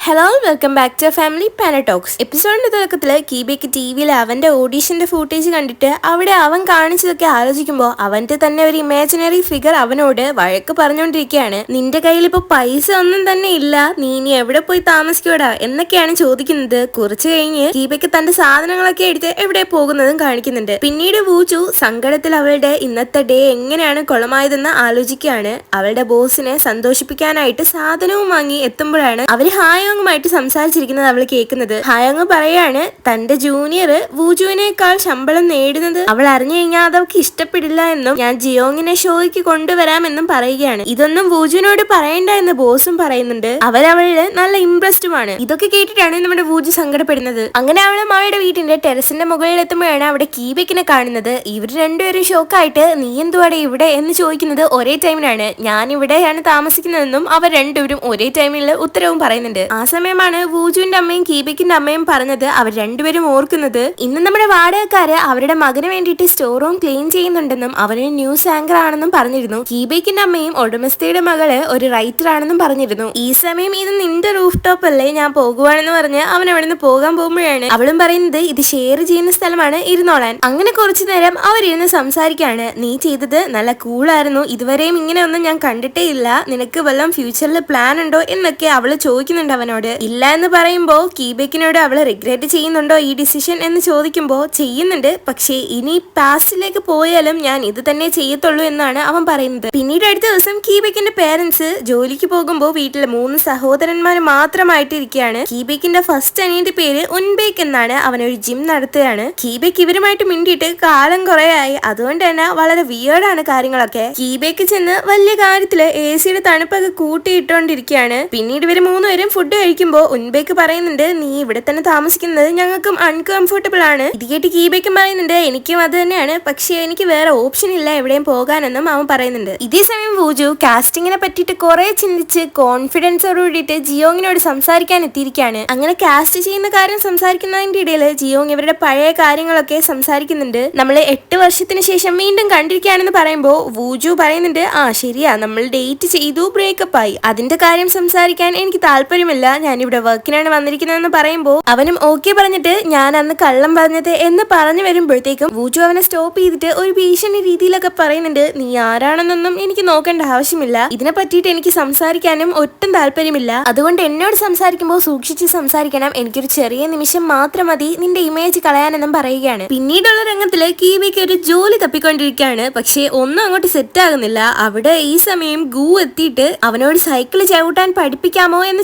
Hello welcome back to family പാനടോക്സ് എപ്പിസോഡിന്റെ തുടക്കത്തിൽ കീബയ്ക്ക് T വിയിൽ അവന്റെ ഓഡീഷന്റെ ഫൂട്ടേജ് കണ്ടിട്ട് അവിടെ അവൻ കാണിച്ചതൊക്കെ ആലോചിക്കുമ്പോൾ അവന്റെ തന്നെ ഒരു ഇമാജിനറി ഫിഗർ അവനോട് വഴക്ക് പറഞ്ഞുകൊണ്ടിരിക്കുകയാണ് നിന്റെ കയ്യിൽ ഇപ്പൊ പൈസ ഒന്നും തന്നെ ഇല്ല. നീ ഇനി എവിടെ പോയി താമസിക്കൂടാ എന്നൊക്കെയാണ് ചോദിക്കുന്നത്. കുറച്ചു കഴിഞ്ഞ് കീബയ്ക്ക് തന്റെ സാധനങ്ങളൊക്കെ എടുത്ത് എവിടെ പോകുന്നതും കാണിക്കുന്നുണ്ട്. പിന്നീട് വൂച്ചു സങ്കടത്തിൽ അവളുടെ ഇന്നത്തെ ഡേ എങ്ങനെയാണ് കുളമായതെന്ന് ആലോചിക്കുകയാണ്. അവളുടെ ബോസിനെ സന്തോഷിപ്പിക്കാനായിട്ട് സാധനവും വാങ്ങി എത്തുമ്പോഴാണ് അവർ ഹായോങ്ങുമായിട്ട് സംസാരിച്ചിരിക്കുന്നത് അവൾ കേൾക്കുന്നത്. ഹായോങ് പറയാണ് തന്റെ ജൂനിയർ വൂജുവിനേക്കാൾ ശമ്പളം നേടുന്നത് അവൾ അറിഞ്ഞു കഴിഞ്ഞാൽ അതവൾക്ക് ഇഷ്ടപ്പെടില്ല എന്നും ഞാൻ ജിയോങ്ങിനെ ഷോയ്ക്ക് കൊണ്ടുവരാമെന്നും പറയുകയാണ്. ഇതൊന്നും വൂജുവിനോട് പറയണ്ട എന്ന് ബോസും പറയുന്നുണ്ട്. അവരവൾ നല്ല ഇംപ്രസ്ഡുമാണ് ഇതൊക്കെ കേട്ടിട്ടാണ് നമ്മുടെ വൂജു സങ്കടപ്പെടുന്നത്. അങ്ങനെ അവളെ മാവയുടെ വീട്ടിന്റെ ടെറസിന്റെ മുകളിൽ എത്തുമ്പോഴാണ് അവിടെ കീബക്കിനെ കാണുന്നത്. ഇവർ രണ്ടുപേരും ഷോക്കായിട്ട് നീ എന്തുവാടെ ഇവിടെ? എന്ന് ചോദിക്കുന്നത് ഒരേ ടൈമിലാണ് ഞാൻ ഇവിടെയാണ് താമസിക്കുന്നതെന്നും അവർ രണ്ടുപേരും ഒരേ ടൈമിൽ ഉത്തരവും പറയുന്നുണ്ട്. സമയമാണ് വൂജുവിന്റെ അമ്മയും കീബയ്ക്കിന്റെ അമ്മയും പറഞ്ഞത് അവർ രണ്ടുപേരും ഓർക്കുന്നത്. ഇന്ന് നമ്മുടെ വാടകക്കാര് അവരുടെ മകന് വേണ്ടിയിട്ട് സ്റ്റോർ റൂം ക്ലീൻ ചെയ്യുന്നുണ്ടെന്നും അവനൊരു ന്യൂസ് ആങ്കർ ആണെന്നും പറഞ്ഞിരുന്നു. കീബയ്ക്കിന്റെ അമ്മയും ഉടമസ്ഥയുടെ മകൾ ഒരു റൈറ്റർ ആണെന്നും പറഞ്ഞിരുന്നു. ഈ സമയം ഇത് നിന്റെ റൂഫ് ടോപ്പ് അല്ലേ ഞാൻ പോകുവാണെന്ന് പറഞ്ഞ് അവൻ അവിടെ നിന്ന് പോകാൻ പോകുമ്പോഴാണ് അവളും പറയുന്നത് ഇത് ഷെയർ ചെയ്യുന്ന സ്ഥലമാണ് ഇരുന്നോളാൻ. അങ്ങനെ കുറച്ചു നേരം അവരിരുന്ന് സംസാരിക്കാണ്. നീ ചെയ്തത് നല്ല കൂളായിരുന്നു ഇതുവരെയും ഇങ്ങനെ ഒന്നും ഞാൻ കണ്ടിട്ടേ ഇല്ല. നിനക്ക് വല്ലതും ഫ്യൂച്ചറിൽ പ്ലാൻ ഉണ്ടോ? എന്നൊക്കെ അവൾ ചോദിക്കുന്നുണ്ട് അവനോട് ഇല്ല എന്ന് പറയുമ്പോൾ കീബേക്കിനോട് അവൾ റിഗ്രറ്റ് ചെയ്യുന്നുണ്ടോ ഈ ഡിസിഷൻ എന്ന് ചോദിക്കുമ്പോൾ ചെയ്യുന്നുണ്ട്. പക്ഷേ ഇനി പാസ്റ്റിലേക്ക് പോയാലും ഞാൻ ഇത് തന്നെ ചെയ്യത്തുള്ളൂ എന്നാണ് അവൻ പറയുന്നത്. പിന്നീട് അടുത്ത ദിവസം കീബേക്കിന്റെ പേരൻസ് ജോലിക്ക് പോകുമ്പോൾ വീട്ടിലെ മൂന്ന് സഹോദരന്മാർ മാത്രമായിട്ടിരിക്കുകയാണ്. കീബേക്കിന്റെ ഫസ്റ്റ് അനിയന്റെ പേര് ഉൻബേക്ക് എന്നാണ് അവനൊരു ജിം നടത്തുകയാണ്. കീബേക്ക് ഇവരുമായിട്ട് മിണ്ടിയിട്ട് കാലം കുറെ ആയി അതുകൊണ്ട് തന്നെ വളരെ വിയേർഡാണ് കാര്യങ്ങളൊക്കെ. കീബേക്ക് ചെന്ന് വലിയ കാര്യത്തിൽ എ സിയുടെ തണുപ്പൊക്കെ കൂട്ടിയിട്ടോണ്ടിരിക്കുകയാണ്. പിന്നീട് ഇവർ മൂന്നുപേരും ഫുഡ് കഴിക്കുമ്പോൾ ഉൻബേക്ക് പറയുന്നുണ്ട് നീ ഇവിടെ തന്നെ താമസിക്കുന്നത് ഞങ്ങൾക്കും അൺകംഫർട്ടബിൾ ആണ്. ഇത് കേട്ട് കീബേക്കും പറയുന്നുണ്ട് എനിക്കും അത് തന്നെയാണ്. പക്ഷേ എനിക്ക് വേറെ ഓപ്ഷൻ ഇല്ല എവിടെയും പോകാനെന്നും അവൻ പറയുന്നുണ്ട്. ഇതേ സമയം വൂജു കാസ്റ്റിങ്ങിനെ പറ്റിയിട്ട് കുറെ ചിന്തിച്ച് കോൺഫിഡൻസോട് കൂടിയിട്ട് ജിയോങ്ങിനോട് സംസാരിക്കാൻ എത്തിയിരിക്കുകയാണ് അങ്ങനെ കാസ്റ്റ് ചെയ്യുന്ന കാര്യം സംസാരിക്കുന്നതിന്റെ ഇടയിൽ ജിയോങ് ഇവരുടെ പഴയ കാര്യങ്ങളൊക്കെ സംസാരിക്കുന്നുണ്ട്. നമ്മൾ എട്ട് വർഷത്തിന് ശേഷം വീണ്ടും കണ്ടിരിക്കുകയാണെന്ന് പറയുമ്പോൾ വൂജു പറയുന്നുണ്ട് ആ ശരിയാ. നമ്മൾ ഡേറ്റ് ചെയ്തു ബ്രേക്കപ്പ് ആയി. അതിന്റെ കാര്യം സംസാരിക്കാൻ എനിക്ക് താല്പര്യമില്ല. ഞാൻ ഇവിടെ വർക്കിനാണ് വന്നിരിക്കുന്നതെന്ന് പറയുമ്പോൾ അവനും ഓക്കെ പറഞ്ഞിട്ട് ഞാൻ അന്ന് കള്ളം പറഞ്ഞത് എന്ന് പറഞ്ഞു വരുമ്പോഴത്തേക്കും വൂച്ചു അവനെ സ്റ്റോപ്പ് ചെയ്തിട്ട് ഒരു ഭീഷണി രീതിയിലൊക്കെ പറയുന്നുണ്ട്. നീ ആരാണെന്നൊന്നും എനിക്ക് നോക്കേണ്ട ആവശ്യമില്ല. ഇതിനെ പറ്റിയിട്ട് എനിക്ക് സംസാരിക്കാനും ഒട്ടും താല്പര്യമില്ല. അതുകൊണ്ട് എന്നോട് സംസാരിക്കുമ്പോൾ സൂക്ഷിച്ച് സംസാരിക്കണം. എനിക്കൊരു ചെറിയ നിമിഷം മാത്രം മതി നിന്റെ ഇമേജ് കളയാനെന്നും പറയുകയാണ്. പിന്നീടുള്ള രംഗത്തിൽ കീവിക്ക് ഒരു ജോലി തപ്പിക്കൊണ്ടിരിക്കുകയാണ്. പക്ഷേ ഒന്നും അങ്ങോട്ട് സെറ്റ് ആകുന്നില്ല. അവിടെ ഈ സമയം ഗൂ എത്തിയിട്ട് അവനോട് സൈക്കിൾ ചവിട്ടാൻ പഠിപ്പിക്കാമോ എന്ന്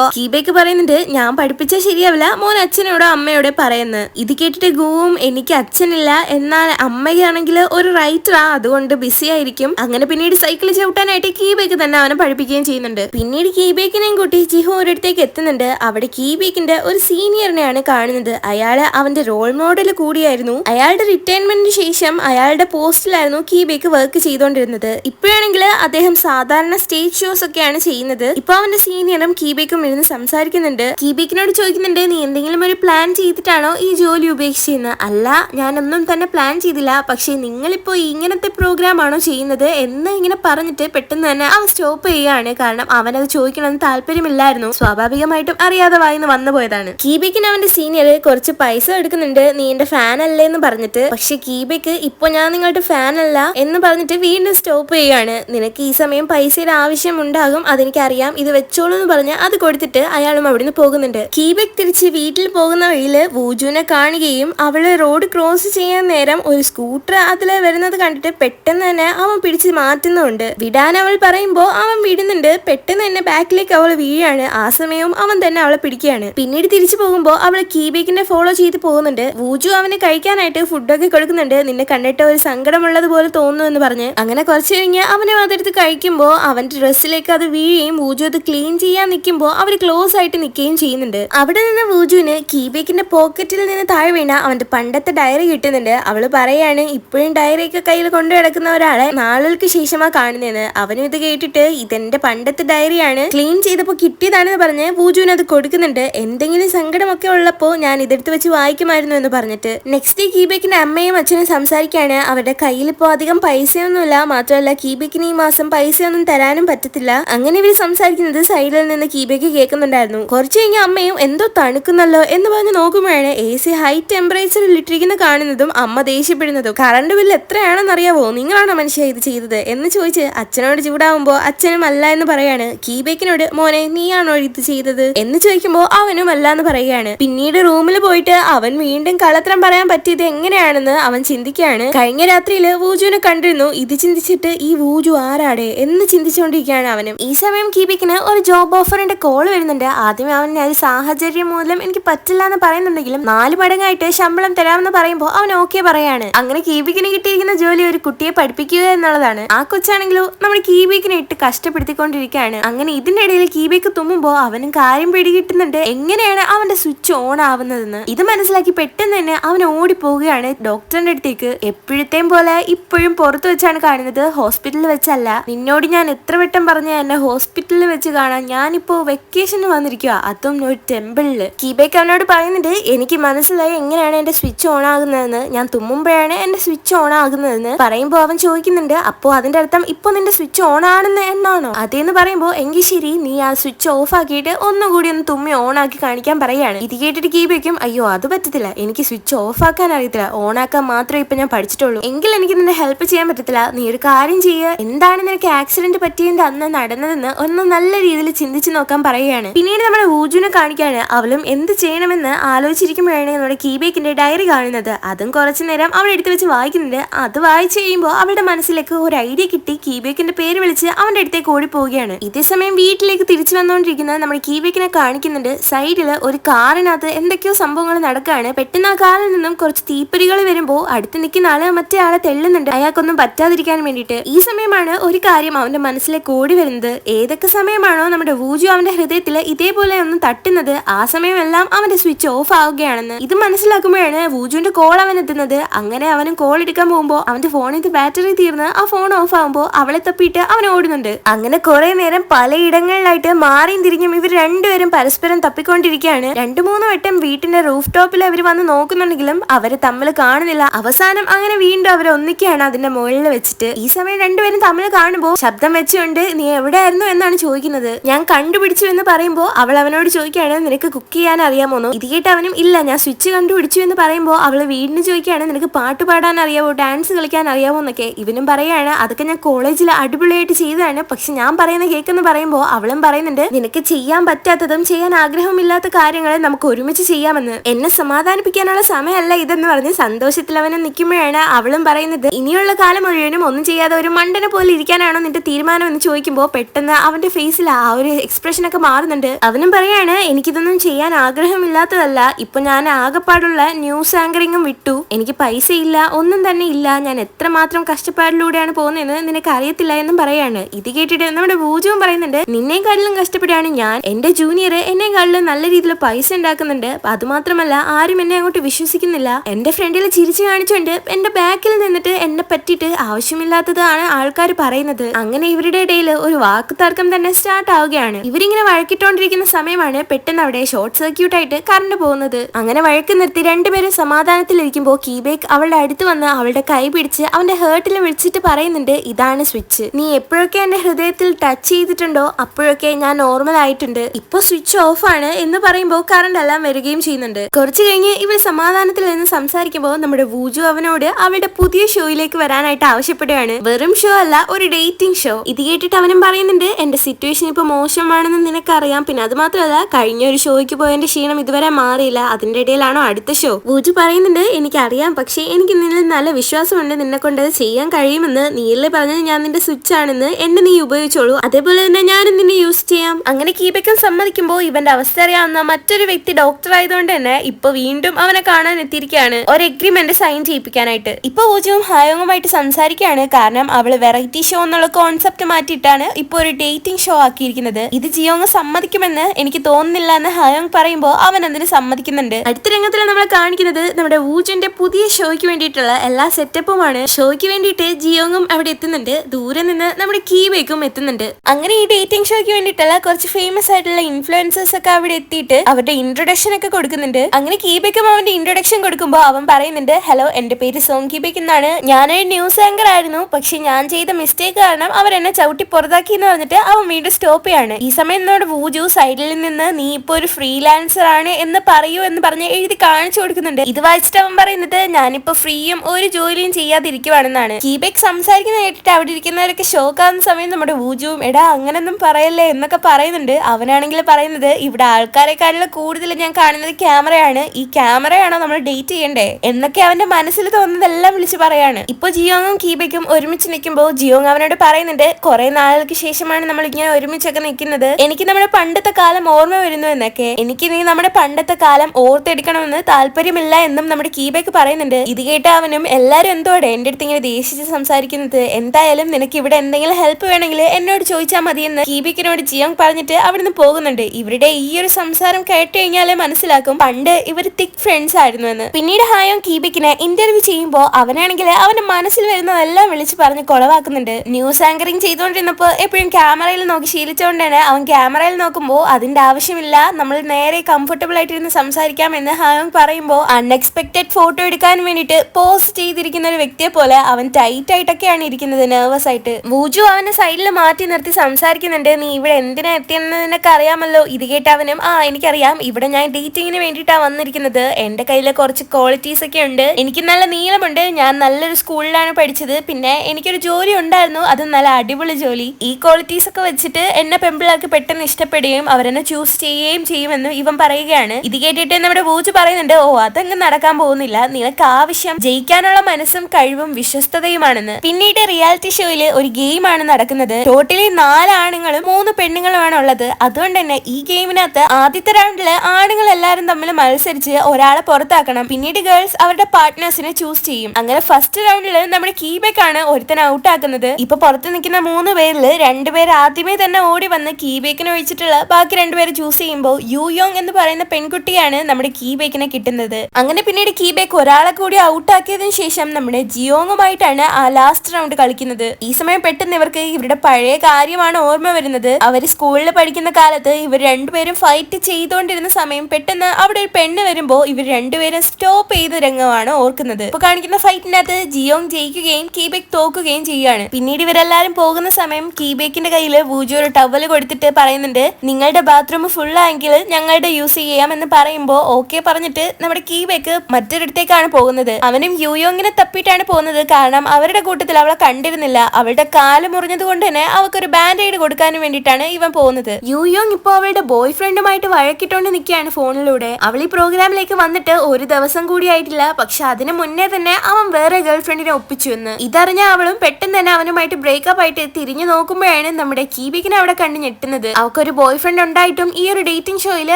ചോദിക്കുമ്പോ കീബേക്ക് പറയുന്നുണ്ട് ഞാൻ പഠിപ്പിച്ചാൽ ശരിയാവില്ല. മോൻ അച്ഛനോടോ അമ്മയോടെ പറയുന്നത് ഇത് കേട്ടിട്ട് ഗുവും എനിക്ക് അച്ഛനില്ല. എന്നാൽ അമ്മയാണെങ്കിൽ ഒരു റൈറ്റർ റൈറ്ററാ അതുകൊണ്ട് ബിസി ആയിരിക്കും. അങ്ങനെ പിന്നീട് സൈക്കിൾ ചവിട്ടാനായിട്ട് കീബേക്ക് തന്നെ അവനെ പഠിപ്പിക്കുകയും ചെയ്യുന്നുണ്ട്. പിന്നീട് കീബേക്കിനെയും കൂട്ടി ജിഹു ഒരിടത്തേക്ക് എത്തുന്നുണ്ട്. അവിടെ കീബേക്കിന്റെ ഒരു സീനിയറിനെയാണ് കാണുന്നത്. അയാൾ അവന്റെ റോൾ മോഡൽ കൂടിയായിരുന്നു. അയാളുടെ റിട്ടയർമെന്റിന് ശേഷം അയാളുടെ പോസ്റ്റിലായിരുന്നു കീബേക്ക് വർക്ക് ചെയ്തുകൊണ്ടിരുന്നത്. ഇപ്പോഴാണെങ്കിൽ അദ്ദേഹം സാധാരണ സ്റ്റേജ് ഷോസ് ഒക്കെയാണ് ചെയ്യുന്നത്. ഇപ്പൊ അവന്റെ സീനിയറും കീബേക്കും ഇരുന്ന് സംസാരിക്കുന്നുണ്ട്. കീബിക്കിനോട് ചോദിക്കുന്നുണ്ട് നീ എന്തെങ്കിലും ഒരു പ്ലാൻ ചെയ്തിട്ടാണോ ഈ ജോലി ഉപേക്ഷിച്ചെന്ന്? അല്ല ഞാനൊന്നും തന്നെ പ്ലാൻ ചെയ്തില്ല. പക്ഷേ നിങ്ങളിപ്പോ ഇങ്ങനത്തെ പ്രോഗ്രാം ആണോ ചെയ്യുന്നത്? എന്ന് ഇങ്ങനെ പറഞ്ഞിട്ട് പെട്ടെന്ന് തന്നെ അവൻ സ്റ്റോപ്പ് ചെയ്യുകയാണ്. കാരണം അവനത് ചോദിക്കണമെന്ന് താല്പര്യമില്ലായിരുന്നു. സ്വാഭാവികമായിട്ടും അറിയാതെ വായിന്ന് വന്നു പോയതാണ്. കീബിക്കിന് അവന്റെ സീനിയർ കുറച്ച് പൈസ എടുക്കുന്നുണ്ട്. നീ എന്റെ ഫാൻ അല്ലേ? എന്ന് പറഞ്ഞിട്ട് പക്ഷെ കീബിക്ക് ഇപ്പൊ ഞാൻ നിങ്ങളുടെ ഫാൻ അല്ല എന്ന് പറഞ്ഞിട്ട് വീണ്ടും സ്റ്റോപ്പ് ചെയ്യുകയാണ്. നിനക്ക് ഈ സമയം പൈസയുടെ ആവശ്യം ഉണ്ടാകും. അതെനിക്കറിയാം. ഇത് വെച്ചോളൂ എന്ന് പറഞ്ഞ് അത് കൊടുത്തിട്ട് അയാളും അവിടുന്ന് പോകുന്നുണ്ട്. കീബേക്ക് തിരിച്ച് വീട്ടിൽ പോകുന്ന വഴിയിൽ വൂജുവിനെ കാണുകയും അവളെ റോഡ് ക്രോസ് ചെയ്യാൻ നേരം ഒരു സ്കൂട്ടർ അതിൽ വരുന്നത് കണ്ടിട്ട് പെട്ടെന്ന് തന്നെ അവൻ പിടിച്ച് മാറ്റുന്നുണ്ട്. വിടാൻ അവൾ പറയുമ്പോ അവൻ വിടുന്നുണ്ട്. പെട്ടെന്ന് തന്നെ ബാക്കിലേക്ക് അവൾ വീഴാണ്. ആ സമയവും അവൻ തന്നെ അവളെ പിടിക്കുകയാണ്. പിന്നീട് തിരിച്ചു പോകുമ്പോൾ അവൾ കീബേക്കിനെ ഫോളോ ചെയ്ത് പോകുന്നുണ്ട്. വൂജു അവന് കഴിക്കാനായിട്ട് ഫുഡൊക്കെ കൊടുക്കുന്നുണ്ട്. നിന്നെ കണ്ടിട്ട് ഒരു സങ്കടമുള്ളത് പോലെ തോന്നുന്നു എന്ന് പറഞ്ഞ്. അങ്ങനെ കുറച്ച് കഴിഞ്ഞ് അവനെ അതെടുത്ത് കഴിക്കുമ്പോൾ അവന്റെ ഡ്രസ്സിലേക്ക് അത് വീഴുകയും വൂജു അത് ക്ലീൻ ചെയ്യാൻ നിൽക്കുമ്പോൾ അവർ ക്ലോസ് ആയിട്ട് നിൽക്കുകയും ചെയ്യുന്നുണ്ട്. അവിടെ നിന്ന് വൂജുവിന് കീബേക്കിന്റെ പോക്കറ്റിൽ നിന്ന് താഴെ വീണ അവന്റെ പണ്ടത്തെ ഡയറി കിട്ടുന്നുണ്ട്. അവൾ പറയാണ് ഇപ്പോഴും ഡയറി ഒക്കെ കയ്യിൽ കൊണ്ടു കിടക്കുന്ന ഒരാളെ നാളുകൾക്ക് ശേഷമാ കാണുന്നതെന്ന്. അവനും ഇത് കേട്ടിട്ട് ഇതെന്റെ പണ്ടത്തെ ഡയറിയാണ് ക്ലീൻ ചെയ്തപ്പോൾ കിട്ടിയതാണെന്ന് പറഞ്ഞ് വൂജുവിന് അത് കൊടുക്കുന്നുണ്ട്. എന്തെങ്കിലും സങ്കടമൊക്കെ ഉള്ളപ്പോൾ ഞാൻ ഇതെടുത്ത് വെച്ച് വായിക്കുമായിരുന്നു എന്ന് പറഞ്ഞിട്ട്. നെക്സ്റ്റ് ഡേ കീബേക്കിന്റെ അമ്മയും അച്ഛനും സംസാരിക്കാണ്. അവരുടെ കയ്യിൽ ഇപ്പോൾ അധികം പൈസയൊന്നുമില്ല. മാത്രമല്ല കീബേക്കിന് ഈ മാസം പൈസയൊന്നും തരാനും പറ്റത്തില്ല. അങ്ങനെ ഇവർ സംസാരിക്കുന്നത് സൈഡിൽ നിന്ന് കീബേക്ക് കേൾക്കുന്നുണ്ടായിരുന്നു. കുറച്ച് കഴിഞ്ഞ് അമ്മയും എന്തോ തണുക്കുന്നല്ലോ എന്ന് പറഞ്ഞ് നോക്കുമ്പോഴാണ് എ സി ഹൈ ടെമ്പറേച്ചറിൽ ഇട്ടിരിക്കുന്ന കാണുന്നതും അമ്മ ദേഷ്യപ്പെടുന്നതും. കറണ്ട് ബില്ല് എത്രയാണെന്ന് അറിയാവോ നിങ്ങളാണോ മനുഷ്യ ഇത് ചെയ്തത്? എന്ന് ചോദിച്ച് അച്ഛനോട് ചൂടാവുമ്പോ അച്ഛനും അല്ല എന്ന് പറയാണ്. കീബേക്കിനോട് മോനെ നീയാണോ ഇത് ചെയ്തത്? എന്ന് ചോദിക്കുമ്പോ അവനും അല്ല എന്ന് പറയുകയാണ്. പിന്നീട് റൂമിൽ പോയിട്ട് അവൻ വീണ്ടും കള്ളത്തരം പറയാൻ പറ്റിയത് എങ്ങനെയാണെന്ന് അവൻ ചിന്തിക്കുകയാണ്. കഴിഞ്ഞ രാത്രിയിൽ വൂജുവിനെ കണ്ടിരുന്നു. ഇത് ചിന്തിച്ചിട്ട് ഈ വൂജു ആരാടെ എന്ന് ചിന്തിച്ചുകൊണ്ടിരിക്കുകയാണ് അവനും. ഈ സമയം കീബിക്കിന് ഒരു ജോബ് ഓഫറിന്റെ കോൾ വരുന്നുണ്ട്. ആദ്യമേ അവൻ ഒരു സാഹചര്യം മൂലം എനിക്ക് പറ്റില്ല എന്ന് പറയുന്നുണ്ടെങ്കിലും നാല് മടങ്ങായിട്ട് ശമ്പളം തരാമെന്ന് പറയുമ്പോൾ അവൻ ഓക്കെ പറയാണ്. അങ്ങനെ കീബിക്കിന് കിട്ടിയിരിക്കുന്ന ജോലി ഒരു കുട്ടിയെ പഠിപ്പിക്കുക എന്നുള്ളതാണ്. ആ കൊച്ചാണെങ്കിലോ നമ്മുടെ കീബിക്കിനെ ഇട്ട് കഷ്ടപ്പെടുത്തിക്കൊണ്ടിരിക്കുകയാണ്. അങ്ങനെ ഇതിന്റെ ഇടയിൽ കീബിക്ക് തുമ്മുമ്പോ അവനും കാര്യം പിടികിട്ടുന്നുണ്ട് എങ്ങനെയാണ് അവന്റെ സ്വിച്ച് ഓൺ ആവുന്നതെന്ന് ഇത് മനസ്സിലാക്കി പെട്ടെന്ന് തന്നെ അവൻ ഓടിപ്പോവുകയാണ് ഡോക്ടറിന്റെ അടുത്തേക്ക്. എപ്പോഴത്തെയും പോലെ ഇപ്പോഴും പുറത്തു വെച്ചാണ് കാണുന്നത്. ഹോസ്പിറ്റലിൽ വെച്ചല്ല. നിന്നോട് ഞാൻ എത്ര വട്ടം പറഞ്ഞ എന്നെ ഹോസ്പിറ്റലിൽ വെച്ച് കാണാൻ ഞാനിപ്പോ വെക്കേഷന് വന്നിരിക്കുക അതും ഒരു ടെമ്പിളിൽ കീബേക്ക് അവനോട് പറയുന്നുണ്ട് എനിക്ക് മനസ്സിലായി എങ്ങനെയാണ് എന്റെ സ്വിച്ച് ഓൺ ആകുന്നതെന്ന്. ഞാൻ തുമ്മുമ്പോഴാണ് എന്റെ സ്വിച്ച് ഓൺ ആകുന്നതെന്ന്. പറയുമ്പോൾ അവൻ ചോദിക്കുന്നുണ്ട് അപ്പോൾ അതിന്റെ അർത്ഥം ഇപ്പൊ നിന്റെ സ്വിച്ച് ഓൺ ആണെന്ന് എന്നാണോ? അതേന്ന് പറയുമ്പോൾ എങ്കിൽ ശരി നീ ആ സ്വിച്ച് ഓഫ് ആക്കിയിട്ട് ഒന്നുകൂടി ഒന്ന് തുമ്മി ഓൺ ആക്കി കാണിക്കാൻ പറയാണ്. ഇത് കേട്ടിട്ട് കീബേക്കും അയ്യോ അത് പറ്റത്തില്ല. എനിക്ക് സ്വിച്ച് ഓഫ് ആക്കാൻ അറിയത്തില്ല. ഓൺ ആക്കാൻ മാത്രമേ ഇപ്പൊ ഞാൻ പഠിച്ചിട്ടുള്ളൂ. എങ്കിൽ എനിക്ക് നിന്നെ ഹെൽപ്പ് ചെയ്യാൻ പറ്റത്തില്ല. നീ ഒരു കാര്യം ചെയ്യുക എന്താണ് നിനക്ക് ആക്സിഡന്റ് പറ്റിയതിന്റെ അന്ന് നടന്നതെന്ന് ഒന്ന് നല്ല രീതിയിൽ ചിന്തിച്ചു നോക്കാൻ പറയുകയാണ്. പിന്നീട് നമ്മുടെ ഊജുനെ കാണിക്കാണ് അവളും എന്ത് ചെയ്യണമെന്ന് ആലോചിച്ചിരിക്കുമ്പോഴാണ് നമ്മുടെ കീബേക്കിന്റെ ഡയറി കാണുന്നത്. അതും കുറച്ചു നേരം അവൾ എടുത്തു വെച്ച് വായിക്കുന്നുണ്ട്. അത് വായിച്ചു കഴിയുമ്പോൾ അവളുടെ മനസ്സിലേക്ക് ഒരു ഐഡിയ കിട്ടി. കീബേക്കിന്റെ പേര് വിളിച്ച് അവന്റെ അടുത്തേക്ക് ഓടിപ്പോവുകയാണ്. ഇതേ സമയം വീട്ടിലേക്ക് തിരിച്ചു വന്നുകൊണ്ടിരിക്കുന്ന നമ്മുടെ കീബേക്കിനെ കാണിക്കുന്നുണ്ട്. സൈഡിൽ ഒരു കാറിനകത്ത് എന്തൊക്കെയോ സംഭവങ്ങൾ നടക്കുകയാണ്. പെട്ടെന്ന് ആ കാറിൽ നിന്നും കുറച്ച് തീപ്പൊരികൾ വരുമ്പോൾ അടുത്ത് നിൽക്കുന്ന ആൾ മറ്റേ ആളെ തെള്ളുന്നുണ്ട്. അയാൾക്കൊന്നും പറ്റാതിരിക്കാൻ വേണ്ടിയിട്ട്. ഈ സമയമാണ് ഒരു കാര്യം അവന്റെ മനസ്സിലേക്ക് ഓടി വരുന്നത്. ഏതൊക്കെ സമയമാണോ നമ്മുടെ ഊജു അവന്റെ ഹൃദയത്തിൽ ഇതേപോലെ ഒന്ന് തട്ടുന്നത് ആ സമയമെല്ലാം അവന്റെ സ്വിച്ച് ഓഫ് ആവുകയാണെന്ന് ഇത് മനസ്സിലാക്കുമ്പോഴാണ് വൂജുവിന്റെ കോൾ അവൻ എത്തുന്നത്. അങ്ങനെ അവനും കോൾ എടുക്കാൻ പോകുമ്പോൾ അവന്റെ ഫോണിൽ ബാറ്ററി തീർന്ന് ആ ഫോൺ ഓഫ് ആവുമ്പോൾ അവളെ തപ്പിയിട്ട് അവൻ ഓടുന്നുണ്ട്. അങ്ങനെ കുറെ നേരം പലയിടങ്ങളിലായിട്ട് മാറിയും തിരിഞ്ഞും ഇവർ രണ്ടുപേരും പരസ്പരം തപ്പിക്കൊണ്ടിരിക്കുകയാണ്. രണ്ടു മൂന്ന് വട്ടം വീട്ടിന്റെ റൂഫ് ടോപ്പിൽ അവർ വന്ന് നോക്കുന്നുണ്ടെങ്കിലും അവർ തമ്മിൽ കാണുന്നില്ല. അവസാനം അങ്ങനെ വീണ്ടും അവർ ഒന്നിക്കുകയാണ് അതിന്റെ മുകളിൽ വെച്ചിട്ട്. ഈ സമയം രണ്ടുപേരും തമ്മിൽ കാണുമ്പോൾ ശബ്ദം വെച്ചുകൊണ്ട് നീ എവിടെയായിരുന്നു? എന്നാണ് ചോദിക്കുന്നത്. ഞാൻ കണ്ടുപിടിച്ചു എന്ന് പറയുമ്പോൾ അവൾ അവനോട് ചോദിക്കുകയാണ് നിനക്ക് കുക്ക് ചെയ്യാൻ അറിയാമോന്നോ? ഇത് കേട്ട് അവനും ഇല്ല ഞാൻ സ്വിച്ച് കണ്ടുപിടിച്ചു എന്ന് പറയുമ്പോൾ അവൾ വീടിന് ചോദിക്കുകയാണ് നിനക്ക് പാട്ട് പാടാൻ അറിയാമോ ഡാൻസ് കളിക്കാൻ അറിയാമോ എന്നൊക്കെ ഇവനും പറയാണ് അതൊക്കെ ഞാൻ കോളേജിൽ അടിപൊളിയായിട്ട് ചെയ്തതാണ്. പക്ഷെ ഞാൻ പറയുന്ന കേൾക്കെന്ന് പറയുമ്പോൾ അവളും പറയുന്നുണ്ട് നിനക്ക് ചെയ്യാൻ പറ്റാത്തതും ചെയ്യാൻ ആഗ്രഹമില്ലാത്ത കാര്യങ്ങൾ നമുക്ക് ഒരുമിച്ച് ചെയ്യാമെന്ന്. എന്നെ സമാധാനിപ്പിക്കാനുള്ള സമയമല്ല ഇതെന്ന് പറഞ്ഞ് സന്തോഷത്തിൽ അവനെ നിൽക്കുമ്പോഴാണ് അവളും പറയുന്നത് ഇനിയുള്ള കാലം മുഴുവനും ഒന്നും ചെയ്യാതെ ഒരു മണ്ടനെ പോലെ ഇരിക്കാനാണോ നിന്റെ തീരുമാനം? എന്ന് ചോദിക്കുമ്പോൾ പെട്ടെന്ന് അവന്റെ ഫേസിൽ ആ ഒരു എക്സ്പ്രഷൻ ഒക്കെ മാറുന്നുണ്ട്. അവനും പറയാണ് എനിക്കിതൊന്നും ചെയ്യാൻ ആഗ്രഹമില്ലാത്തതല്ല. ഇപ്പൊ ഞാൻ ആകെപ്പാടുള്ള ന്യൂസ് ആങ്കറിങ്ങും വിട്ടു. എനിക്ക് പൈസ ഇല്ല ഒന്നും തന്നെ ഇല്ല. ഞാൻ എത്രമാത്രം കഷ്ടപ്പാടിലൂടെയാണ് പോകുന്നതെന്ന് നിനക്ക് അറിയത്തില്ല എന്നും പറയാണ്. ഇത് കേട്ടിട്ട് നമ്മുടെ ഭൂജവും പറയുന്നുണ്ട് നിന്നേക്കാളിലും കഷ്ടപ്പെടുകയാണ് ഞാൻ. എന്റെ ജൂനിയർ എന്നെക്കാളിലും നല്ല രീതിയിൽ പൈസ ഉണ്ടാക്കുന്നുണ്ട്. അതുമാത്രമല്ല ആരും എന്നെ അങ്ങോട്ട് വിശ്വസിക്കുന്നില്ല. എന്റെ ഫ്രണ്ടിൽ ചിരിച്ചു കാണിച്ചുകൊണ്ട് എന്റെ ബാക്കിൽ നിന്നിട്ട് എന്നെ പറ്റിയിട്ട് ആവശ്യമില്ലാത്തതാണ് ആൾക്കാർ പറയുന്നത്. അങ്ങനെ ഇവരുടെ ഇടയിൽ ഒരു വാക്ക് തർക്കം തന്നെ സ്റ്റാർട്ട് ആവുകയാണ് ഇവരിങ്ങനെ വഴക്കിട്ടോണ്ടിരിക്കുന്ന സമയമാണ് പെട്ടെന്ന് അവിടെ ഷോർട്ട് സർക്യൂട്ട് ആയിട്ട് കറണ്ട് പോകുന്നത്. അങ്ങനെ വഴക്ക് നിർത്തി രണ്ടുപേരും സമാധാനത്തിലിരിക്കുമ്പോൾ കീബേക്ക് അവളുടെ അടുത്ത് വന്ന് അവളുടെ കൈ പിടിച്ച് അവന്റെ ഹേർട്ടിൽ വിളിച്ചിട്ട് പറയുന്നുണ്ട് ഇതാണ് സ്വിച്ച് നീ എപ്പോഴൊക്കെ എന്റെ ഹൃദയത്തിൽ ടച്ച് ചെയ്തിട്ടുണ്ടോ അപ്പോഴൊക്കെ ഞാൻ നോർമൽ ആയിട്ടുണ്ട്. ഇപ്പൊ സ്വിച്ച് ഓഫ് ആണ് എന്ന് പറയുമ്പോൾ കറണ്ട് എല്ലാം വരികയും ചെയ്യുന്നുണ്ട്. കുറച്ച് കഴിഞ്ഞ് ഇവർ സമാധാനത്തിൽ നിന്ന് സംസാരിക്കുമ്പോൾ നമ്മുടെ വൂജു അവനോട് അവളുടെ പുതിയ ഷോയിലേക്ക് വരാനായിട്ട് ആവശ്യപ്പെടുകയാണ്. വെറും ഷോ അല്ല ഒരു ഡേറ്റിംഗ് ഷോ ഇത് കേട്ടിട്ട് അവനും പറയുന്നുണ്ട് എന്റെ സിറ്റുവേഷൻ ഇപ്പൊ മോശമാണെന്ന് നിനക്കറിയാം പിന്നെ അത് മാത്രമല്ല കഴിഞ്ഞ ഒരു ഷോയ്ക്ക് പോയതിന്റെ ക്ഷീണം ഇതുവരെ മാറിയില്ല. അതിന്റെ ഇടയിലാണോ അടുത്ത ഷോ? ബൂജു പറയുന്നുണ്ട് എനിക്ക് അറിയാം പക്ഷേ എനിക്ക് നിന്നിൽ നല്ല വിശ്വാസമുണ്ട്. നിന്നെ കൊണ്ട് ചെയ്യാൻ കഴിയുമെന്ന് നീയല്ലേ പറഞ്ഞത് ഞാൻ നിന്റെ സ്വിച്ച് ആണെന്ന് എന്നെ നീ ഉപയോഗിച്ചോളൂ. അതേപോലെ തന്നെ ഞാനും നിന്നെ യൂസ് ചെയ്യാം. അങ്ങനെ കീപക്കം സമ്മതിക്കുമ്പോൾ ഇവന്റെ അവസ്ഥ അറിയാവുന്ന മറ്റൊരു വ്യക്തി ഡോക്ടർ ആയതുകൊണ്ട് തന്നെ ഇപ്പൊ വീണ്ടും അവനെ കാണാൻ എത്തിയിരിക്കുകയാണ്. ഒരു എഗ്രിമെന്റ് സൈൻ ചെയ്യിപ്പിക്കാനായിട്ട്. ഇപ്പൊ ബൂജുവും ഹായോങ്ങുമായിട്ട് സംസാരിക്കുകയാണ്. കാരണം അവൾ വെറൈറ്റി ഷോ എന്നുള്ള കോൺസെപ്റ്റ് മാറ്റിയിട്ടാണ് ഇപ്പൊ ഒരു ഡേറ്റിംഗ് ഷോ ആക്കിയിരിക്കുന്നത്. ഇത് ജിയോങ് സമ്മതിക്കുമെന്ന് എനിക്ക് തോന്നുന്നില്ല എന്ന് ഹയോങ് പറയുമ്പോൾ അവൻ അതിന് സമ്മതിക്കുന്നുണ്ട്? അടുത്ത രംഗത്തിൽ നമ്മൾ കാണിക്കുന്നത് നമ്മുടെ ഊജിന്റെ പുതിയ ഷോയ്ക്ക് വേണ്ടിയിട്ടുള്ള എല്ലാ സെറ്റപ്പുമാണ്. ഷോയ്ക്ക് വേണ്ടിയിട്ട് ജിയോങ്ങും അവിടെ എത്തുന്നുണ്ട്. ദൂരെ നിന്ന് നമ്മുടെ കീവേക്കും എത്തുന്നുണ്ട്. അങ്ങനെ ഈ ഡേറ്റിംഗ് ഷോയ്ക്ക് വേണ്ടിയിട്ടുള്ള കുറച്ച് ഫേമസ് ആയിട്ടുള്ള ഇൻഫ്ലുവൻസേഴ്സ് ഒക്കെ അവിടെ എത്തിയിട്ട് അവരുടെ ഇൻട്രൊഡക്ഷൻ ഒക്കെ കൊടുക്കുന്നുണ്ട്. അങ്ങനെ കീബേക്കും അവന്റെ ഇൻട്രൊഡക്ഷൻ കൊടുക്കുമ്പോൾ അവൻ പറയുന്നുണ്ട് ഹലോ എന്റെ പേര് സോങ് കീബേക്ക് എന്നാണ്. ഞാനൊരു ന്യൂസ് ആങ്കർ ആയിരുന്നു. പക്ഷെ ഞാൻ ചെയ്ത മിസ്റ്റേക്ക് കാരണം അവർ എന്നെ ചവിട്ടി പുറത്താക്കി എന്ന് പറഞ്ഞിട്ട് അവൻ വീണ്ടും സ്റ്റോപ്പ് ചെയ്യാണ്. ഈ സമയം നമ്മുടെ വൂജു സൈഡിൽ നിന്ന് നീ ഇപ്പൊ ഒരു ഫ്രീലാൻസർ ആണ് എന്ന് പറയൂ എന്ന് പറഞ്ഞ് എഴുതി കാണിച്ചു കൊടുക്കുന്നുണ്ട്. ഇത് വായിച്ചിട്ട് അവൻ പറയുന്നത് ഞാനിപ്പോ ഫ്രീയും ഒരു ജോലിയും ചെയ്യാതിരിക്കുവാണെന്നാണ്. കീബെക് സംസാരിക്കുന്ന കേട്ടിട്ട് അവിടെ ഇരിക്കുന്നവരൊക്കെ ഷോക്കാവുന്ന സമയം നമ്മുടെ വൂജുവും എടാ അങ്ങനൊന്നും പറയല്ലേ എന്നൊക്കെ പറയുന്നുണ്ട്. അവനാണെങ്കിൽ പറയുന്നത് ഇവിടെ ആൾക്കാരെക്കാളും കൂടുതൽ ഞാൻ കാണുന്നത് ക്യാമറയാണ്. ഈ ക്യാമറയാണോ നമ്മൾ ഡേറ്റ് ചെയ്യണ്ടേ? എന്നൊക്കെ അവന്റെ മനസ്സിൽ തോന്നുന്നതെല്ലാം വിളിച്ചു പറയാണ്. ഇപ്പൊ ജിയോങ്ങും കീബയ്ക്കും ഒരുമിച്ച് നിൽക്കുമ്പോൾ ജിയോങ് അവനോട് പറയുന്നുണ്ട് കുറെ നാളുകൾക്ക് ശേഷമാണ് നമ്മൾ ഇങ്ങനെ ഒരുമിച്ചൊക്കെ നിൽക്കുന്നത്. എനിക്ക് നമ്മുടെ പണ്ടത്തെ കാലം ഓർമ്മ വരുന്നു എന്നൊക്കെ എനിക്ക് നീ നമ്മുടെ പണ്ടത്തെ കാലം ഓർത്തെടുക്കണമെന്ന് താല്പര്യമില്ല എന്നും നമ്മുടെ കീബേക്ക് പറയുന്നുണ്ട്. ഇത് കേട്ട അവനും എല്ലാരും എന്തോടെ എന്റെ അടുത്ത് ഇങ്ങനെ ദേഷിച്ച് സംസാരിക്കുന്നത്? എന്തായാലും നിനക്ക് ഇവിടെ എന്തെങ്കിലും ഹെൽപ്പ് വേണമെങ്കിൽ എന്നോട് ചോദിച്ചാൽ മതിയെന്ന് കീബിക്കിനോട് ജിയോങ് പറഞ്ഞിട്ട് അവിടുന്ന് പോകുന്നുണ്ട്. ഇവരുടെ ഈ ഒരു സംസാരം കേട്ട് കഴിഞ്ഞാലേ മനസ്സിലാക്കും. പണ്ട് ഇവർ തിക് ഫ്രണ്ട്സ് ആയിരുന്നു എന്ന് പിന്നീട് ഹായോങ് കീബിക്കിനെ ഇന്റർവ്യൂ ചെയ്യുമ്പോൾ അവനാണെങ്കിൽ അവന്റെ മനസ്സിൽ വരുന്നതെല്ലാം വിളിച്ച് പറഞ്ഞ് കൊളവാക്കുന്നുണ്ട്. ന്യൂസ് ആങ്കറിംഗ് ചെയ്തുകൊണ്ടിരുന്നപ്പോൾ എപ്പോഴും ക്യാമറയിൽ നോക്കി ശീലിച്ചുകൊണ്ടാണ് അവൻ അവൻ ക്യാമറയിൽ നോക്കുമ്പോൾ അതിന്റെ ആവശ്യമില്ല. നമ്മൾ നേരെ കംഫർട്ടബിൾ ആയിട്ടിരുന്ന് സംസാരിക്കാം എന്ന് ഹായോങ് പറയുമ്പോൾ അൺഎക്സ്പെക്റ്റഡ് ഫോട്ടോ എടുക്കാൻ വേണ്ടിയിട്ട് പോസ്റ്റ് ചെയ്തിരിക്കുന്ന ഒരു വ്യക്തിയെ പോലെ അവൻ ടൈറ്റ് ആയിട്ടൊക്കെയാണ് ഇരിക്കുന്നത്. നെർവസ് ആയിട്ട്. മൂജു അവനെ സൈഡിൽ മാറ്റി നിർത്തി സംസാരിക്കുന്നുണ്ട്. നീ ഇവിടെ എന്തിനാ എത്തിയെന്ന് അറിയാമല്ലോ. ഇത് കേട്ട് അവനും ആ എനിക്കറിയാം. ഇവിടെ ഞാൻ ഡേറ്റിങ്ങിന് വേണ്ടിയിട്ടാണ് വന്നിരിക്കുന്നത്. എന്റെ കയ്യിൽ കുറച്ച് ക്വാളിറ്റീസ് ഒക്കെ ഉണ്ട്. എനിക്ക് നല്ല നീളമുണ്ട്. ഞാൻ നല്ലൊരു സ്കൂളിലാണ് പഠിച്ചത്. പിന്നെ എനിക്കൊരു ജോലി ഉണ്ടായിരുന്നു. അത് നല്ല അടിപൊളി ജോലി. ഈ ക്വാളിറ്റീസ് ഒക്കെ വെച്ചിട്ട് എന്നെ പെമ്പിളാക്കി പെട്ടെന്ന് ഇഷ്ടപ്പെടുകയും അവരെന്നെ ചൂസ് ചെയ്യുകയും ചെയ്യുമെന്ന് ഇവൻ പറയുകയാണ്. ഇത് കേട്ടിട്ട് നമ്മുടെ ബൂജ് പറയുന്നുണ്ട് ഓ അതങ്ങ് നടക്കാൻ പോകുന്നില്ല. നിനക്ക് ആവശ്യം ജയിക്കാനുള്ള മനസ്സും കഴിവും വിശ്വസ്തതയുമാണെന്ന്. പിന്നീട് റിയാലിറ്റി ഷോയിൽ ഒരു ഗെയിമാണ് നടക്കുന്നത്. ടോട്ടലി നാല് ആണുങ്ങളും മൂന്ന് പെണ്ണുങ്ങളുമാണ് ഉള്ളത്. അതുകൊണ്ട് തന്നെ ഈ ഗെയിമിനകത്ത് ആദ്യത്തെ റൗണ്ടിൽ ആണുങ്ങൾ എല്ലാവരും തമ്മിൽ മത്സരിച്ച് ഒരാളെ പുറത്താക്കണം. പിന്നീട് ഗേൾസ് അവരുടെ പാർട്ട്നേഴ്സിനെ ചൂസ് ചെയ്യും. അങ്ങനെ ഫസ്റ്റ് റൗണ്ടിൽ നമ്മുടെ കീബേക്ക് ആണ് ഒരുത്തനെ ഔട്ട് ആക്കുന്നത്. ഇപ്പൊ പുറത്ത് നിൽക്കുന്ന മൂന്ന് പേരിൽ രണ്ടുപേർ ആദ്യമേ തന്നെ ഓടി വന്ന് കീബേക്കിനെ ഒഴിച്ചിട്ടുള്ള ബാക്കി രണ്ടുപേരെ ചൂസ് ചെയ്യുമ്പോൾ യുയോങ് എന്ന് പറയുന്ന പെൺകുട്ടിയാണ് നമ്മുടെ കീബേക്കിനെ കിട്ടുന്നത്. അങ്ങനെ പിന്നീട് കീബേക്ക് ഒരാളെ കൂടി ഔട്ട് ആക്കിയതിനു ശേഷം നമ്മുടെ ജിയോങ്ങുമായിട്ടാണ് ആ ലാസ്റ്റ് റൗണ്ട് കളിക്കുന്നത്. ഈ സമയം പെട്ടെന്ന് ഇവർക്ക് ഇവരുടെ പഴയ കാര്യമാണ് ഓർമ്മ വരുന്നത്. അവർ സ്കൂളിൽ പഠിക്കുന്ന കാലത്ത് ഇവർ രണ്ടുപേരും ഫൈറ്റ് ചെയ്തുകൊണ്ടിരുന്ന സമയം പെട്ടെന്ന് അവിടെ ഒരു പെണ്ണ് വരുമ്പോൾ ഇവർ രണ്ടുപേരും സ്റ്റോപ്പ് ചെയ്ത രംഗമാണ് ഓർക്കുന്നത്. ഇപ്പൊ കാണിക്കുന്ന ഫൈറ്റിനകത്ത് ജിയോങ് ജയിക്കുകയും കീബേക്ക് തോക്കുകയും ചെയ്യുകയാണ്. പിന്നീട് ഇവരെല്ലാരും പോകുന്ന സമയം കീബേക്കിന്റെ കയ്യിൽ വൂജു ഒരു ടവൽ കൊടുത്തിട്ട് പറയുന്നുണ്ട് നിങ്ങളുടെ ബാത്റൂം ഫുൾ ആയെങ്കിൽ ഞങ്ങളുടെ യൂസ് ചെയ്യാം എന്ന് പറയുമ്പോ ഓക്കെ പറഞ്ഞിട്ട് നമ്മുടെ കീബേക്ക് മറ്റൊരിടത്തേക്കാണ് പോകുന്നത്. അവനും യുയോങ്ങിനെ തപ്പിയിട്ടാണ് പോകുന്നത്. കാരണം അവരുടെ കൂട്ടത്തിൽ അവളെ കണ്ടിരുന്നില്ല. അവളുടെ കാൽ മുറിഞ്ഞത് കൊണ്ട് തന്നെ അവൾക്കൊരു ബാൻഡേഡ് കൊടുക്കാൻ വേണ്ടിയിട്ടാണ് ഇവൻ പോകുന്നത്. യുയോങ് ഇപ്പൊ അവളുടെ ബോയ് ഫ്രണ്ടുമായിട്ട് വഴക്കിട്ടോണ്ട് നിൽക്കുകയാണ് ഫോണിലൂടെ. അവൾ ഈ പ്രോഗ്രാമിലേക്ക് വന്നിട്ട് ഒരു ദിവസം കൂടി ആയിട്ടില്ല. പക്ഷെ അതിന് മുന്നേ തന്നെ അവൻ വേറെ ഗേൾ ഫ്രണ്ടിനെ ഒപ്പിച്ചു എന്ന്. ഇതറിഞ്ഞ അവളും പെട്ടെന്ന് തന്നെ അവനുമായിട്ട് ബ്രേക്കപ്പ് ആയിട്ട് തിരിഞ്ഞു നോക്കുമ്പോഴാണ് നമ്മുടെ കീബിക്കിനെ അവിടെ കണ്ടു ഞെട്ടുന്നത്. അവൾക്കൊരു ബോയ് ഫ്രണ്ട് ഉണ്ടായിട്ടും ഈ ഒരു ഡേറ്റിംഗ് ഷോയിൽ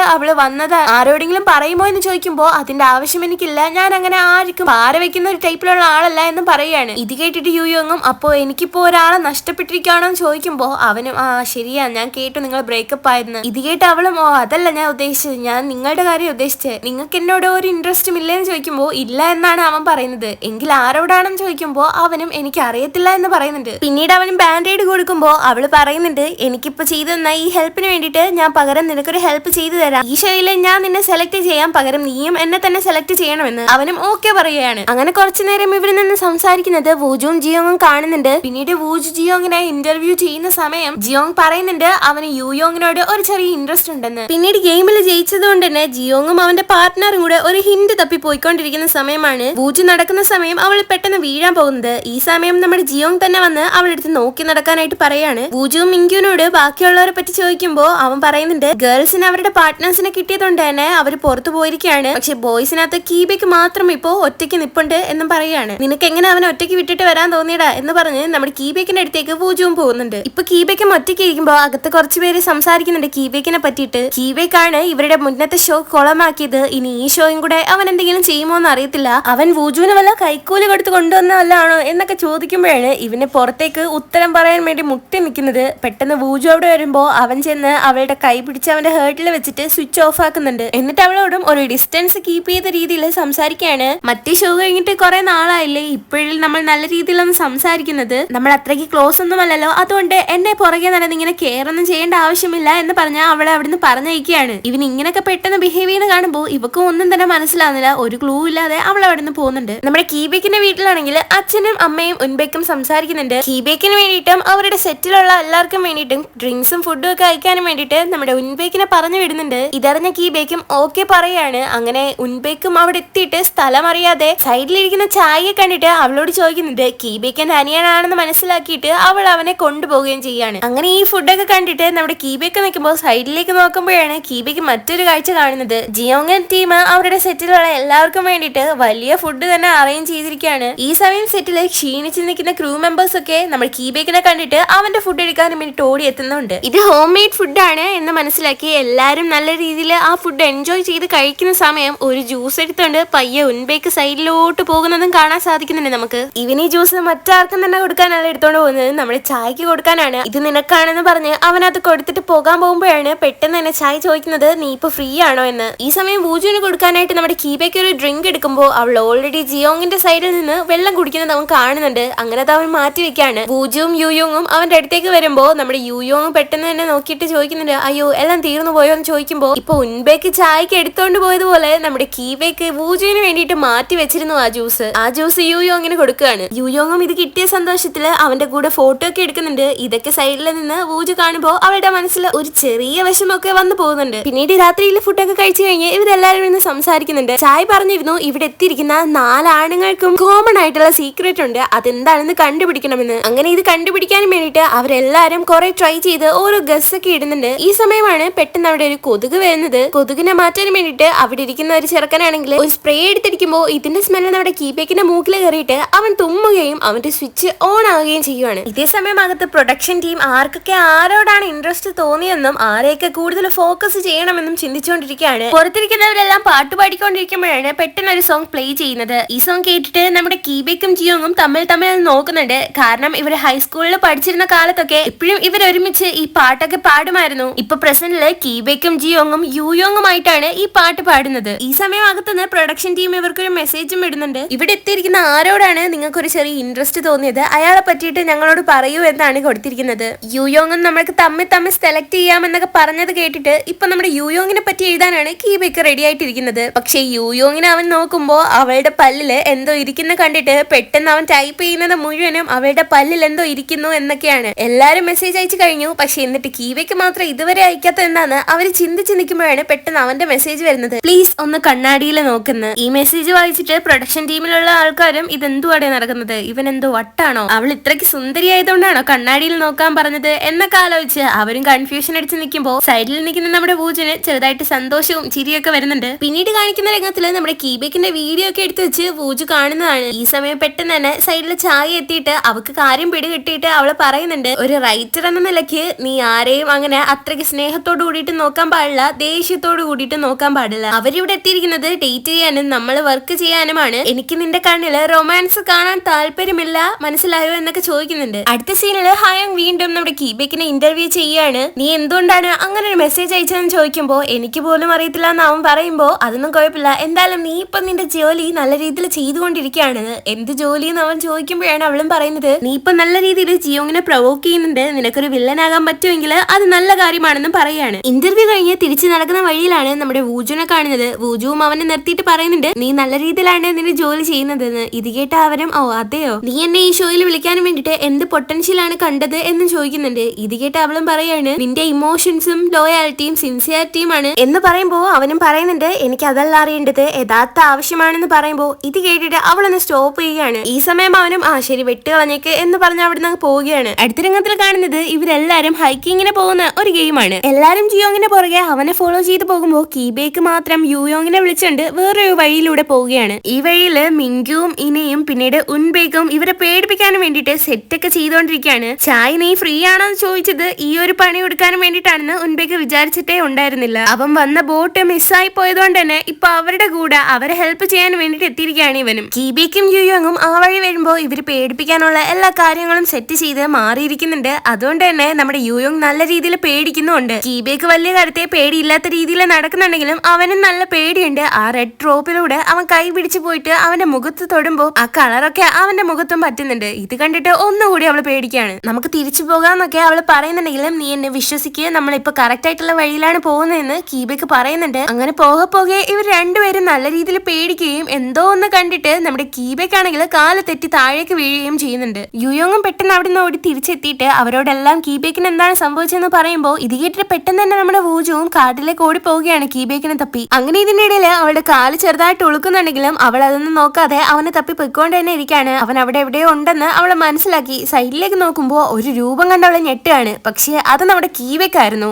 അവൾ വന്നത് ആരോടെങ്കിലും പറയുമോ എന്ന് ചോദിക്കുമ്പോൾ അതിന്റെ ആവശ്യം എനിക്കില്ല. ഞാൻ അങ്ങനെ ആർക്കും പാര വെക്കുന്ന ഒരു ടൈപ്പിലുള്ള ആളല്ല എന്ന് പറയുകയാണ്. ഇത് കേട്ടിട്ട് യുയോങ്ങും അപ്പോ എനിക്കിപ്പോ ഒരാളെ നഷ്ടപ്പെട്ടിരിക്കുകയാണോ എന്ന് ചോദിക്കുമ്പോൾ അവനും ആ ശരിയാ ഞാൻ കേട്ടു നിങ്ങൾ ബ്രേക്കപ്പ് ആയിരുന്നു. ഇത് കേട്ട് അവളും ഓ അതല്ല ഞാൻ ഉദ്ദേശിച്ചത്. ഞാൻ നിങ്ങളുടെ കാര്യം ഉദ്ദേശിച്ചത് നിങ്ങൾക്ക് എന്നോട് ഒരു ഇൻട്രസ്റ്റും ഇല്ലെന്ന് ചോദിക്കുമ്പോൾ ഇല്ല എന്നാണ് അവൻ പറയുന്നത്. എങ്കിൽ ആരോടാണെന്ന് ചോദിക്കുമ്പോൾ അവനും എനിക്ക് അറിയത്തില്ല എന്ന് പറയുന്നുണ്ട്. പിന്നീട് അവനും ബാൻഡേഡ് കൊടുക്കുമ്പോൾ അവൾ പറയുന്നുണ്ട് എനിക്കിപ്പോ ചെയ്തു തന്ന ഈ ഹെൽപ്പിന് വേണ്ടിയിട്ട് ഞാൻ പകരം നിനക്കൊരു ഹെൽപ്പ് ചെയ്തു തരാം. ഈ ഷോയിൽ ഞാൻ നിന്നെ സെലക്ട് ചെയ്യാം. പകരം നീയും എന്നെ തന്നെ സെലക്ട് ചെയ്യണമെന്ന് അവനും ഓക്കെ പറയുകയാണ്. അങ്ങനെ കുറച്ചു നേരം ഇവരിൽ നിന്ന് സംസാരിക്കുന്നത് വൂജുവും ജിയോങ്ങും കാണുന്നുണ്ട്. പിന്നീട് വൂജു ജിയോങ്ങിനെ ഇന്റർവ്യൂ ചെയ്യുന്ന സമയം ജിയോങ് പറയുന്നുണ്ട് അവന് യുയോങ്ങിനോട് ഒരു ചെറിയ ഇൻട്രസ്റ്റ് ഉണ്ടെന്ന്. പിന്നീട് ഗെയിമിൽ ജയിച്ചത് കൊണ്ട് തന്നെ ജിയോങ്ങും അവന്റെ പാർട്ട്ണറും കൂടെ ഒരു ഹിന്റ് തപ്പി പോയിക്കൊണ്ടിരിക്കുന്ന സമയമാണ്. വൂജു നടക്കുന്ന സമയം അവൾ പെട്ടെന്ന് വീഴാൻ പോകുന്നത്. ഈ സമയം നമ്മുടെ ജിയോങ് തന്നെ വന്ന് അവളെടുത്ത് നോക്കി നടക്കാനായിട്ട് പറയാണ്. വൂജുവും മിങ്കുവിനോട് ബാക്കിയുള്ളവരെ പറ്റി ചോദിക്കുമ്പോൾ അവൻ പറയുന്നുണ്ട് ഗേൾസിന് അവരുടെ പാർട്ട്നേഴ്സിനെ കിട്ടിയതുകൊണ്ട് തന്നെ അവർ പുറത്തു പോയിരിക്കുകയാണ്. പക്ഷെ ബോയ്സിനകത്ത് കീബയ്ക്ക് മാത്രം ഇപ്പോ ഒറ്റയ്ക്ക് നിപ്പുണ്ട് എന്നും പറയുകയാണ്. നിനക്ക് എങ്ങനെ അവൻ ഒറ്റയ്ക്ക് വിട്ടിട്ട് വരാൻ തോന്നിയടാ? എന്ന് പറഞ്ഞ് നമ്മുടെ കീബേക്കിന്റെ അടുത്തേക്ക് പൂജവും പോകുന്നുണ്ട്. ഇപ്പൊ കീബേക്കും ഒറ്റയ്ക്ക് ഇരിക്കുമ്പോൾ അകത്ത് കുറച്ച് പേര് സംസാരിക്കുന്നുണ്ട് കീബേക്കിനെ പറ്റിയിട്ട്. കീബേക്കാണ് ഇവരുടെ മുന്നത്തെ ഷോ കുളമാക്കിയത്. ഇനി ഈ ഷോയും കൂടെ അവൻ എന്തെങ്കിലും ചെയ്യുമോ എന്ന് അറിയത്തില്ല. അവൻ വൂജുവിന് വല്ല കൈക്കൂലി കൊടുത്ത് കൊണ്ടുവന്ന വല്ലതാണോ എന്നൊക്കെ ചോദിക്കുമ്പോഴാണ് ഇവനെ പുറത്തേക്ക് ഉത്തരം പറയാൻ വേണ്ടി മുട്ടി നിൽക്കുന്നത്. പെട്ടെന്ന് വൂജു അവിടെ വരുമ്പോൾ അവൻ ചെന്ന് അവളുടെ കൈ പിടിച്ച് അവന്റെ ഹേർട്ടിൽ വെച്ചിട്ട് സ്വിച്ച് ഓഫ് ആക്കുന്നുണ്ട്. എന്നിട്ട് അവളോടും ഒരു ഡിസ്റ്റൻസ് കീപ്പ് ചെയ്ത രീതിയിൽ സംസാരിക്കുകയാണ്. മറ്റേ ഷോ കഴിഞ്ഞിട്ട് കുറെ നാളായില്ലേ? ഇപ്പോഴും നമ്മൾ നല്ല രീതിയിലൊന്നും സംസാരിക്കുന്നത്. നമ്മൾ അത്രയ്ക്ക് ക്ലോസ് ഒന്നും അല്ലല്ലോ. അതുകൊണ്ട് എന്നെ പുറകെ നടന്ന് ഇങ്ങനെ കെയർ ഒന്നും ചെയ്യേണ്ട ആവശ്യമില്ല എന്ന് പറഞ്ഞ അവളെ അവിടുന്ന് പറഞ്ഞയക്കുകയാണ്. ഇവൻ ഇങ്ങനെയൊക്കെ പെട്ടെന്ന് ബിഹേവ് ചെയ്യുന്ന കാണുമ്പോൾ ഇവക്ക് ഒന്നും തന്നെ മനസ്സിലാവുന്നില്ല. ഒരു ക്ലൂ ഇല്ലാതെ അവൾ അവിടുന്ന് പോകുന്നുണ്ട്. നമ്മുടെ കീബേക്കിന്റെ വീട്ടിലാണെങ്കിൽ അച്ഛനും അമ്മയും ഉൻബേക്കും സംസാരിക്കുന്നുണ്ട്. കീബേക്കിന് വേണ്ടിയിട്ടും അവരുടെ സെറ്റിലുള്ള എല്ലാവർക്കും വേണ്ടിയിട്ടും ഡ്രിങ്ക്സും ഫുഡും ഒക്കെ കഴിക്കാനും വേണ്ടിയിട്ട് നമ്മുടെ ഉൻബേക്കിനെ പറഞ്ഞു വിടുന്നുണ്ട്. ഇതറിഞ്ഞ കീബേക്കും ഓക്കെ പറയാണ്. അങ്ങനെ ഉൻബേക്കും അവിടെ എത്തിയിട്ട് സ്ഥലം അറിയാതെ സൈഡിലിരിക്കുന്ന ചായയെ കണ്ടിട്ട് അവളോട് ചോദിക്കുന്നുണ്ട് കീബേക്കിന്റെ അനിയനാണെന്ന് മനസ്സിലാക്കിയിട്ട് അവൾ അവനെ കൊണ്ടുപോവുകയും ചെയ്യാണ്. അങ്ങനെ ഈ ഫുഡൊക്കെ കണ്ടിട്ട് നമ്മുടെ കീബേക്ക് നിൽക്കുമ്പോൾ സൈഡിലേക്ക് നോക്കുമ്പോഴാണ് കീബേക്ക് മറ്റൊരു കാഴ്ച കാണുന്നത്. ജിയോങ്ങൻ ടീം അവരുടെ സെറ്റിലുള്ള എല്ലാവർക്കും വേണ്ടിയിട്ട് വലിയ ഫുഡ് തന്നെ അറേഞ്ച് ചെയ്തിരിക്കുകയാണ്. ഈ സമയം സെറ്റിൽ ക്ഷീണിച്ച് നിൽക്കുന്ന ക്രൂ മെമ്പേഴ്സ് ഒക്കെ നമ്മുടെ കീബേക്കിനെ കണ്ടിട്ട് അവന്റെ ഫുഡ് എടുക്കാനും വേണ്ടിട്ട് ഓടി എത്തുന്നുണ്ട്. ഇത് ഹോം മെയ്ഡ് ഫുഡാണ് എന്ന് മനസ്സിലാക്കി എല്ലാവരും നല്ല രീതിയിൽ ആ ഫുഡ് എൻജോയ് ചെയ്ത് കഴിക്കുന്ന സമയം ഒരു ജ്യൂസ് എടുത്തുകൊണ്ട് പയ്യെ ഉൻബേക്ക് സൈഡിലോട്ട് പോകുന്നതും കാണാൻ സാധിക്കുന്നുണ്ട് നമുക്ക്. ഇവൻ ഈ ജ്യൂസ് മറ്റാർക്കും തന്നെ കൊടുക്കാനല്ല എടുത്തോണ്ട് പോകുന്നത്. നമ്മുടെ ചായക്ക് കൊടുക്കാനാണ്. ഇത് നിനക്കാണെന്ന് പറഞ്ഞ് അവനത് കൊടുത്തിട്ട് പോകാൻ പോകുമ്പോഴാണ് പെട്ടെന്ന് തന്നെ ചായ ചോദിക്കുന്നത് നീ ഇപ്പൊ ഫ്രീ ആണോ? എന്ന്. ഈ സമയം ബൂജുവിന് കൊടുക്കാനായിട്ട് നമ്മുടെ കീബയ്ക്ക് ഒരു ഡ്രിങ്ക് എടുക്കുമ്പോൾ അവൾ ഓൾറെഡി ജിയോങ്ങിന്റെ സൈഡിൽ നിന്ന് വെള്ളം കുടിക്കുന്നത് അവൻ കാണുന്നുണ്ട്. അങ്ങനെ അത് അവൻ മാറ്റി വെക്കാണ് ബൂജുവും യുയോങ്ങും അവന്റെ അടുത്തേക്ക് വരുമ്പോൾ നമ്മുടെ യുയോങ് പെട്ടെന്ന് തന്നെ നോക്കിയിട്ട് ചോദിക്കുന്നുണ്ട് അയ്യോ എല്ലാം തീർന്നു പോയോ? എന്ന് ചോദിക്കുമ്പോൾ ഇപ്പൊ ഉൻബേക്ക് ചായക്ക് എടുത്തോണ്ട് പോയതുപോലെ നമ്മുടെ കീവേക്ക് പൂജയിന് വേണ്ടിയിട്ട് മാറ്റി വെച്ചിരുന്നു ആ ജ്യൂസ്. ആ ജ്യൂസ് യുയോങ്ങിന് കൊടുക്കുകയാണ്. യുയോങ്ങും ഇത് കിട്ടിയ സന്തോഷത്തിൽ അവന്റെ കൂടെ ഫോട്ടോ ഒക്കെ എടുക്കുന്നുണ്ട്. ഇതൊക്കെ സൈഡിൽ നിന്ന് പൂജ കാണുമ്പോൾ അവളുടെ മനസ്സിൽ ഒരു ചെറിയ വിഷമൊക്കെ വന്നു പോകുന്നുണ്ട്. പിന്നീട് രാത്രിയിൽ ഫുഡൊക്കെ കഴിച്ചു കഴിഞ്ഞ് ഇവരെല്ലാവരും ഇന്ന് സംസാരിക്കുന്നുണ്ട്. ചായ് പറഞ്ഞിരുന്നു ഇവിടെ എത്തിയിരിക്കുന്ന നാലാണുങ്ങൾക്കും കോമൺ ആയിട്ടുള്ള സീക്രട്ട് ഉണ്ട്. അതെന്താണെന്ന് കണ്ടുപിടിക്കണമെന്ന്. അങ്ങനെ ഇത് കണ്ടുപിടിക്കാനും വേണ്ടിയിട്ട് അവരെല്ലാരും കുറെ ട്രൈ ചെയ്ത് ഓരോ ഗസ് ഒക്കെ ഇടുന്നുണ്ട്. ഈ സമയമാണ് പെട്ടെന്ന് അവിടെ ഒരു കൊതുക് വരുന്നത്. കൊതുകിനെ മാറ്റാൻ വേണ്ടിയിട്ട് അവിടെ ഇരിക്കുന്ന ഒരു ചെറുക്കനാണെങ്കിൽ ഒരു സ്പ്രേ എടുത്തിരിക്കുമ്പോ ഇതിന്റെ സ്മെല്ല് നമ്മുടെ കീപേക്കിന്റെ മൂക്കിൽ കയറിയിട്ട് അവൻ തുമ്മുകയും അവന്റെ സ്വിച്ച് ഓൺ ആവുകയും ചെയ്യുവാണ്. ഇതേ സമയം അകത്ത് പ്രൊഡക്ഷൻ ടീം ആർക്കൊക്കെ ആരോടാണ് ഇൻട്രസ്റ്റ് തോന്നിയെന്നും ആരെയൊക്കെ കൂടുതൽ ഫോക്കസ് ചെയ്യണമെന്നും ചിന്തിച്ചുകൊണ്ടിരിക്കുകയാണ്. പുറത്തിരിക്കുന്നവരെല്ലാം പാട്ട് പാടിക്കൊണ്ടിരിക്കുമ്പോഴാണ് പെട്ടെന്ന് ഒരു സോങ് പ്ലേ ചെയ്യുന്നത്. ഈ സോങ് കേട്ടിട്ട് നമ്മുടെ കീബേക്കും ജിയോങ്ങും തമ്മിൽ തമ്മിൽ നോക്കുന്നുണ്ട്. കാരണം ഇവർ ഹൈസ്കൂളിൽ പഠിച്ചിരുന്ന കാലത്തൊക്കെ ഇപ്പോഴും ഇവർ ഒരുമിച്ച് ഈ പാട്ടൊക്കെ പാടുമായിരുന്നു. ഇപ്പൊ പ്രസന്റിൽ കീബേക്കും ജിയോങ്ങും യുയോങ്ങുമായിട്ടാണ് ഈ പാട്ട് പാടുന്നത്. ഈ സമയം അകത്തുനിന്ന് പ്രൊഡക്ഷൻ ടീം ഇവർക്കൊരു മെസ്സേജും ഇടുന്നുണ്ട്. ഇവിടെ എത്തിയിരിക്കുന്ന ആരോടാണ് നിങ്ങൾക്ക് ഒരു ചെറിയ ഇൻട്രസ്റ്റ് തോന്നിയത്? അയാളെ പറ്റിയിട്ട് ഞങ്ങളോട് പറയൂ എന്നാണ് കൊടുത്തിരിക്കുന്നത്. യുയോങ്ങും നമ്മൾക്ക് തമ്മിൽ തമ്മിൽ സെലക്ട് ചെയ്യാമെന്നൊക്കെ പറഞ്ഞത് കേട്ടിട്ട് ഇപ്പൊ നമ്മുടെ യുയോങ്ങിനെ പറ്റി എഴുതാനാണ് കീബേക്ക് റെഡി ആയിട്ടിരിക്കുന്നത്. പക്ഷെ യുയോങ്ങിനെ അവൻ നോക്കുമ്പോ അവളുടെ പല്ലിൽ എന്തോ ഇരിക്കുന്ന കണ്ടിട്ട് പെട്ടെന്ന് അവൻ ടൈപ്പ് ചെയ്യുന്നത് മുഴുവനും അവളുടെ പല്ലിൽ എന്തോ ഇരിക്കുന്നു എന്നൊക്കെയാണ്. എല്ലാരും മെസ്സേജ് അയച്ചു കഴിഞ്ഞു. പക്ഷെ എന്നിട്ട് കീവയ്ക്ക് മാത്രം ഇതുവരെ അയക്കാത്ത എന്താന്ന് അവർ ചിന്തിച്ച് നിൽക്കുമ്പോഴാണ് പെട്ടെന്ന് അവന്റെ മെസ്സേജ് വരുന്നത്. പ്ലീസ് ഒന്ന് കണ്ണാടിയിൽ നോക്കുന്നു. ഈ മെസ്സേജ് വായിച്ചിട്ട് പ്രൊഡക്ഷൻ ടീമിലുള്ള ആൾക്കാരും ഇതെന്തുവാടെ നടക്കുന്നത്? ഇവൻ എന്തോ വട്ടാണോ? അവൾ ഇത്രയ്ക്ക് സുന്ദരി ആയതുകൊണ്ടാണോ കണ്ണാടിയിൽ നോക്കാൻ പറഞ്ഞത്? എന്നൊക്കെ ആലോചിച്ച് അവരും കൺഫ്യൂഷൻ അടിച്ച് നിൽക്കുമ്പോൾ സൈഡിൽ നിൽക്കുന്ന നമ്മുടെ പൂജന് ചെറുതായിട്ട് സന്തോഷവും ചിരിയൊക്കെ വരുന്നുണ്ട്. പിന്നീട് കാണിക്കുന്ന രംഗത്തിൽ നമ്മുടെ കീബേക്കിന്റെ വീഡിയോ ഒക്കെ എടുത്തു വെച്ച് പൂജ കാണുന്നതാണ്. ഈ സമയം പെട്ടെന്ന് തന്നെ സൈഡിൽ ചായ എത്തിയിട്ട് അവക്ക് കാര്യം പിടികിട്ടിയിട്ട് അവൾ പറയുന്നുണ്ട് ഒരു റൈറ്റർ എന്ന നിലയ്ക്ക് നീ ആരെയും അങ്ങനെ അത്രയ്ക്ക് സ്നേഹത്തോട് കൂടിയിട്ട് നോക്കാൻ പാടില്ല ദേഷ്യത്തോട് കൂടിയിട്ട് നോക്കാൻ പാടില്ല. അവരിവിടെ എത്തിയിരിക്കുന്നത് ഡേറ്റ് ചെയ്യാനും നമ്മൾ വർക്ക് ചെയ്യാനുമാണ്. എനിക്ക് നിന്റെ കണ്ണിൽ റൊമാൻസ് കാണാൻ താല്പര്യമില്ല മനസ്സിലായോ എന്നൊക്കെ ചോദിക്കുന്നുണ്ട്. അടുത്ത സീനിൽ ഹായം വീണ്ടും നമ്മുടെ കീബേക്കിനെ ഇന്റർവ്യൂ ചെയ്യാണ്. നീ എന്തുകൊണ്ടാണ് അങ്ങനെ ഒരു മെസ്സേജ് അയച്ചതെന്ന് ചോദിക്കുമ്പോ എനിക്ക് പോലും അറിയത്തില്ല എന്ന് അവൻ പറയുമ്പോ അതൊന്നും കുഴപ്പമില്ല. എന്തായാലും നീ ഇപ്പൊ നിന്റെ ജോലി നല്ല രീതിയിൽ ചെയ്തുകൊണ്ടിരിക്കുകയാണ്. എന്ത് ജോലി എന്ന് അവൻ ചോദിക്കുമ്പോഴാണ് അവളും പറയുന്നത് നീ ഇപ്പൊ നല്ല രീതിയിൽ ജിയോങ്ങിനെ പ്രൊവോക്ക് ചെയ്യുന്നുണ്ട്. നിനക്കൊരു വില്ലനാകാൻ പറ്റുമെങ്കിൽ അത് നല്ല കാര്യമാണെന്നും പറയാണ് ഇന്റർവ്യൂ കഴിഞ്ഞ് തിരിച്ചു നടക്കുന്ന വഴിയിലാണ് നമ്മുടെ വൂജുനെ കാണുന്നത്. വൂജുവും അവനെ നിർത്തിയിട്ട് പറയുന്നുണ്ട് നീ നല്ല രീതിയിലാണ് നിന്റെ ജോലി ചെയ്യുന്നതെന്ന്. ഇത് കേട്ട അവരും ഓ അതെയോ? നീ എന്നെ ഈ ഷോയിൽ വിളിക്കാൻ വേണ്ടിട്ട് എന്ത് പൊട്ടൻഷ്യലാണ് കണ്ടത്? എന്ന് ചോദിക്കുന്നുണ്ട്. ഇത് കേട്ട അവളും പറയാണ് നിന്റെ ഇമോഷൻസും ലോയാലിറ്റിയും സിൻസിയറിറ്റിയുമാണ് എന്ന് പറയുമ്പോ അവനും പറയുന്നുണ്ട് എനിക്ക് അതല്ല അറിയേണ്ടത്. യഥാർത്ഥ ആവശ്യമാണെന്ന് പറയുമ്പോ ഇത് കേട്ടിട്ട് അവളൊന്ന് സ്റ്റോപ്പ് ചെയ്യുകയാണ്. ഈ സമയം അവനും ആ ശരി വെട്ടുകളഞ്ഞേക്ക് എന്ന് പറഞ്ഞ് അവിടെ നിന്ന് പോവുകയാണ്. അടുത്ത രംഗത്തിൽ കാണുന്നത് ഇവരെല്ലാരും ഹൈക്കിങ്ങിന് പോകുന്ന ഒരു ഗെയിമാണ്. എല്ലാരും ജിയോങ്ങിന്റെ പുറകെ അവനെ ഫോളോ ചെയ്ത് പോകുമ്പോൾ കീബേക്ക് മാത്രം യുയോങ്ങിനെ വിളിച്ചുകൊണ്ട് വേറൊരു വഴിയിലൂടെ പോവുകയാണ്. ഈ വഴിയിൽ മിങ്കുവും ഇനയും പിന്നീട് ഉൻബേക്കും ഇവരെ പേടിപ്പിക്കാനും വേണ്ടിയിട്ട് സെറ്റ് ഒക്കെ ചെയ്തുകൊണ്ടിരിക്കുകയാണ്. ചായ് നീ ഫ്രീ ആണോ എന്ന് ചോദിച്ചത് ഈ ഒരു പണി കൊടുക്കാനും വേണ്ടിട്ടാണെന്ന് ഉൻബേക്ക് വിചാരിച്ചിട്ടേ ഉണ്ടായിരുന്നില്ല. അവൻ വന്ന ബോട്ട് മിസ്സായി പോയതുകൊണ്ട് തന്നെ ഇപ്പൊ അവരുടെ കൂടെ അവരെ ഹെൽപ്പ് ചെയ്യാൻ വേണ്ടിട്ട് എത്തിയിരിക്കുകയാണ് ഇവനും. കീബേക്കും യുയോങ്ങും ആ വഴി വരുമ്പോൾ ഇവർ പേടിപ്പിക്കാനുള്ള എല്ലാ കാര്യങ്ങളും സെറ്റ് ചെയ്ത് മാറിയിരിക്കുന്നുണ്ട്. അതുകൊണ്ട് തന്നെ നമ്മുടെ യുയോങ് നല്ല രീതിയിൽ പേടിക്കുന്നുണ്ട്. കീബേക്ക് വലിയ കാര്യത്തെ പേടിയില്ലാത്ത രീതിയിൽ നടക്കുന്നുണ്ടെങ്കിലും അവനും നല്ല പേടിയുണ്ട്. ആ റെഡ് ഡ്രോപ്പിലൂടെ അവൻ കൈ പിടിച്ചു പോയിട്ട് അവന്റെ മുഖത്ത് തൊടുമ്പോൾ ആ കളറൊക്കെ അവന്റെ മുഖത്തും പറ്റുന്നുണ്ട്. ഇത് കണ്ടിട്ട് ഒന്നുകൂടി അവൾ പേടിക്കാണ്. നമുക്ക് തിരിച്ചു പോകാന്നൊക്കെ അവൾ പറയുന്നുണ്ടെങ്കിലും നീ എന്നെ വിശ്വസിക്കുക നമ്മളിപ്പോ കറക്റ്റ് ആയിട്ടുള്ള വഴിയിലാണ് പോകുന്നതെന്ന് കീബേക്ക് പറയുന്നുണ്ട്. അങ്ങനെ പോകെ പോകെ ഇവർ രണ്ടുപേരും നല്ല രീതിയിൽ പേടിക്കുകയും എന്തോ ഒന്ന് കണ്ടിട്ട് നമ്മുടെ കീബേക്കാണെങ്കിൽ കാൽ തെറ്റി താഴേക്ക് വീഴുകയും ചെയ്യുന്നുണ്ട്. യുയോങ്ങും പെട്ടെന്ന് അവിടെ നിന്ന് ഓടി തിരിച്ചെത്തിയിട്ട് അവരോടെല്ലാം കീബേക്കിന് എന്താണ് സംഭവിച്ചതെന്ന് എന്ന് പറയുമ്പോൾ ഇത് കേട്ടിട്ട് പെട്ടെന്ന് തന്നെ നമ്മുടെ വൂജുവും കാട്ടിലേക്ക് ഓടി പോവുകയാണ് കീബേക്കിനെ തപ്പി. അങ്ങനെ ഇതിന്റെ ഇടയിൽ അവളുടെ കാൽ ചെറുതായിട്ട് ഉളുക്കുന്നുണ്ടെങ്കിലും അവൾ അതൊന്നും നോക്കാതെ അവനെ തപ്പി പൊയ്ക്കൊണ്ട് തന്നെ ഇരിക്കാണ് അവൻ അവിടെ എവിടെയോ ഉണ്ടെന്ന് അവളെ മനസ്സിലാക്കി. സൈഡിലേക്ക് നോക്കുമ്പോൾ ഒരു രൂപം കണ്ട് അവളെ ഞെട്ടുകയാണ്. പക്ഷേ അത് നമ്മുടെ കീബേക്കായിരുന്നു.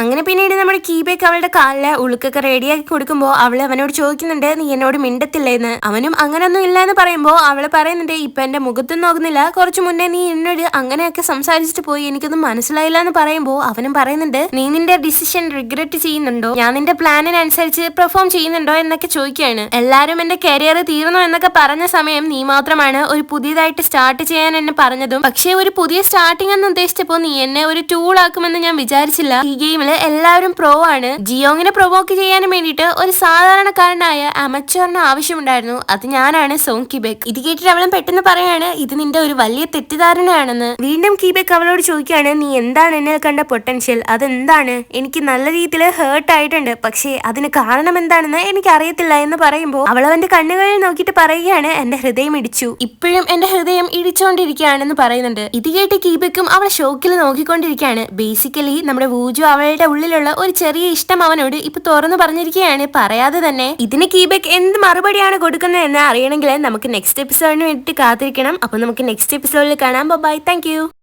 അങ്ങനെ പിന്നീട് നമ്മുടെ കീബേക്ക് അവളുടെ കാലിലെ ഉളുക്കൊക്കെ റെഡിയാക്കി കൊടുക്കുമ്പോൾ അവൾ അവനോട് ചോദിക്കുന്നുണ്ട് നീ എന്നോട് മിണ്ടത്തില്ലേ എന്ന് അവനും അങ്ങനൊന്നും ഇല്ല എന്ന് പറയുമ്പോൾ അവൾ പറയുന്നുണ്ട് ഇപ്പൊ എന്റെ മുഖത്തും നോക്കുന്നില്ല. കുറച്ചു മുന്നേ നീ എന്നോട് അങ്ങനെയൊക്കെ സംസാരിച്ചിട്ട് പോയി. എനിക്കൊന്നും മനസ്സിലായില്ല എന്ന് പറയുമ്പോൾ അവനും പറയുന്നുണ്ട് നീ നിന്റെ ഡിസിഷൻ റിഗ്രറ്റ് ചെയ്യുന്നുണ്ടോ? ഞാൻ നിന്റെ പ്ലാനിനനുസരിച്ച് പെർഫോം ചെയ്യുന്നുണ്ടോ? എന്നൊക്കെ ചോദിക്കുകയാണ്. എല്ലാവരും എന്റെ കരിയർ തീർന്നു? എന്നൊക്കെ പറഞ്ഞ സമയം നീ മാത്രമാണ് ഒരു പുതിയതായിട്ട് സ്റ്റാർട്ട് ചെയ്യാൻ എന്നെ പറഞ്ഞതും. പക്ഷേ ഒരു പുതിയ സ്റ്റാർട്ടിംഗ് എന്ന് ഉദ്ദേശിച്ചപ്പോൾ നീ എന്നെ ഒരു ടൂൾ ആക്കുമെന്ന് ഞാൻ വിചാരിച്ചില്ല. ഈ ഗെയിമിൽ എല്ലാവരും പ്രോ ആണ്. ജിയോങ്ങിനെ പ്രൊവോക്ക് ചെയ്യാനും വേണ്ടിയിട്ട് ഒരു സാധാരണക്കാരനായ അമച്ചോറിന് ആവശ്യമുണ്ടായിരുന്നു. അത് ഞാനാണ് സോങ് കിബേക്ക്. ഇത് കേട്ടിട്ട് അവളും പെട്ടെന്ന് പറയാണ് ഇത് നിന്റെ ഒരു വലിയ തെറ്റിദ്ധാരണയാണെന്ന്. വീണ്ടും കിബേക്ക് അവളോട് ചോദിക്കുകയാണ് നീ എന്താണ് എന്നെ കണ്ട പൊട്ടൻഷ്യൽ അതെന്താണ്? എനിക്ക് നല്ല രീതിയിൽ ഹേർട്ട് ആയിട്ടുണ്ട്. പക്ഷേ അതിന് കാരണം എന്താണെന്ന് എനിക്ക് അറിയത്തില്ല എന്ന് പറയുമ്പോൾ അവൾ അവന്റെ കണ്ണുകളിൽ നോക്കിയിട്ട് പറയുകയാണ് എന്റെ ഹൃദയം ഇടിച്ചു. ഇപ്പോഴും എന്റെ ഹൃദയം ഇടിച്ചുകൊണ്ടിരിക്കുകയാണെന്ന് പറയുന്നുണ്ട്. ഇത് കേട്ട് കീബക്കും അവൾ ഷോക്കിൽ നോക്കിക്കൊണ്ടിരിക്കുകയാണ്. ബേസിക്കലി നമ്മുടെ വൂജു അവളുടെ ഉള്ളിലുള്ള ഒരു ചെറിയ ഇഷ്ടം അവനോട് ഇപ്പൊ തുറന്നു പറഞ്ഞിരിക്കുകയാണ്. പറയാതെ തന്നെ. ഇതിന് കീബാക്ക് എന്ത് മറുപടിയാണ് കൊടുക്കുന്നത് എന്ന് അറിയണമെങ്കിൽ നമുക്ക് നെക്സ്റ്റ് എപ്പിസോഡിന് വേണ്ടിയിട്ട് കാത്തിരിക്കണം. അപ്പൊ നമുക്ക് നെക്സ്റ്റ് എപ്പിസോഡിൽ കാണാം. Bye thank